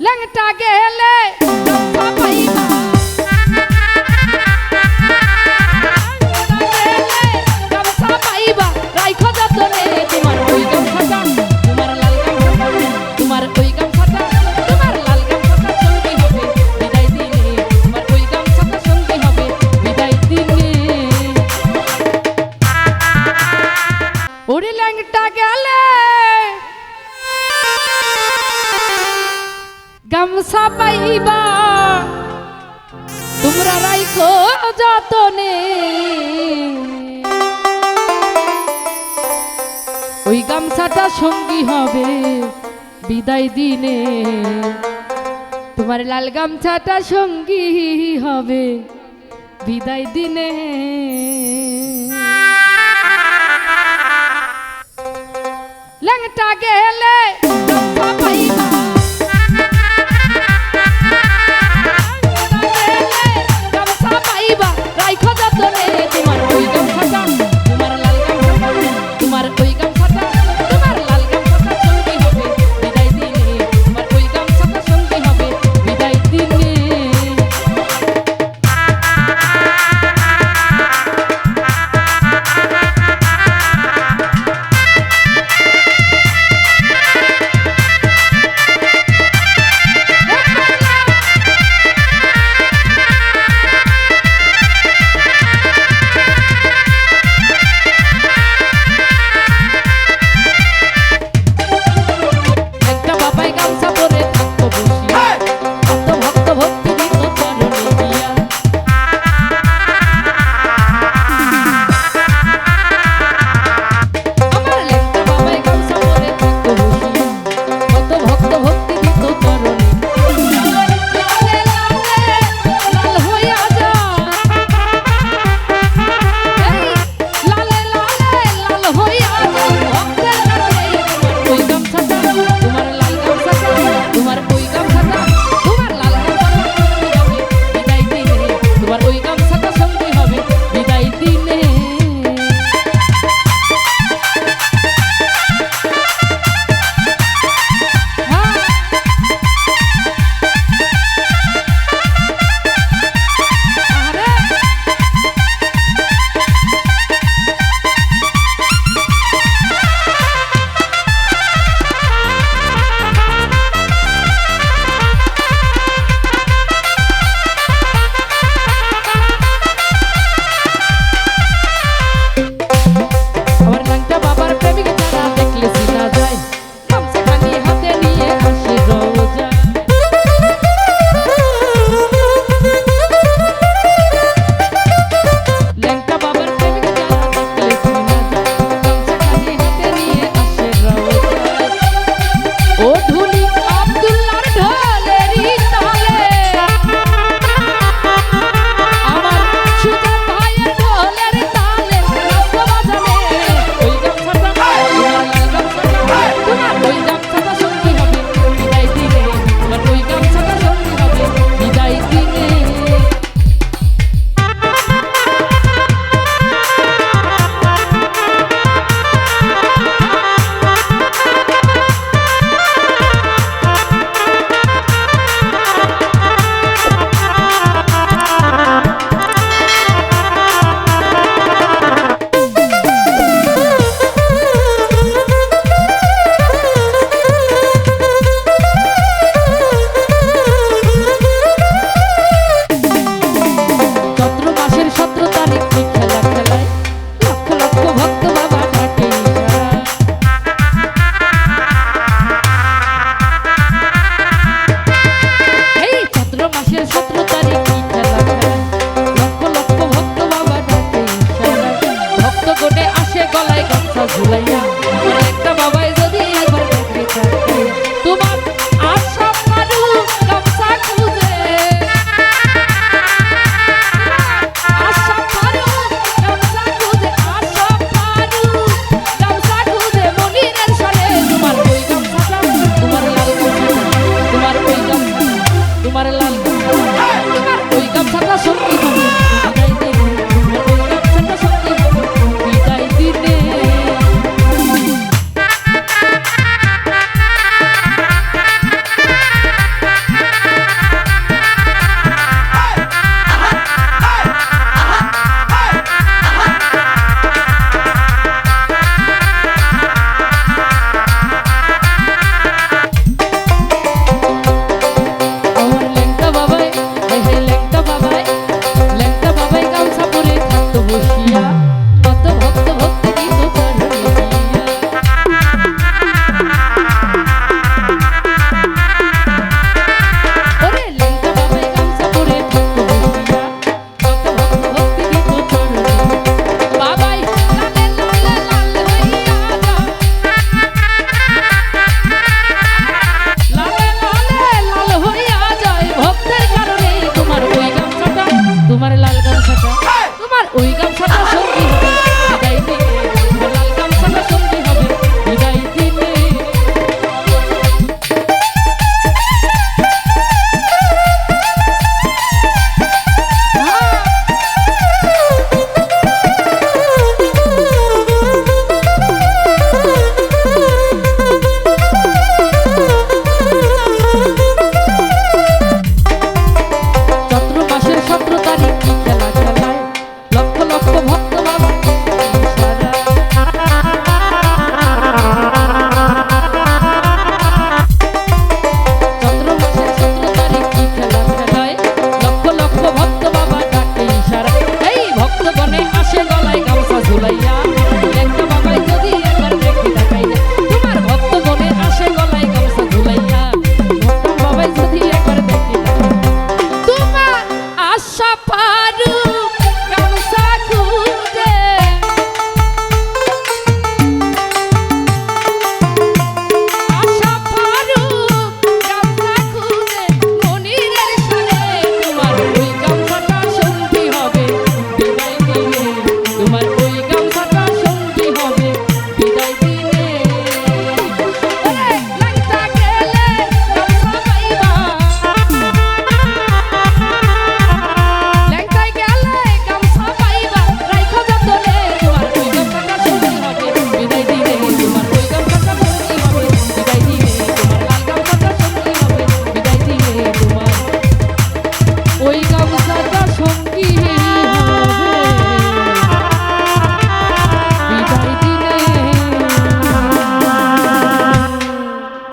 ল্যাংটা গেলে গামছা পাইবা। তোমরা রাইখো যতনে। ওই গামছাটা সঙ্গী হবে বিদায় দিনে। তোমার লাল গামছাটা সঙ্গী হবে বিদায় দিনে। ল্যাংটা গেলে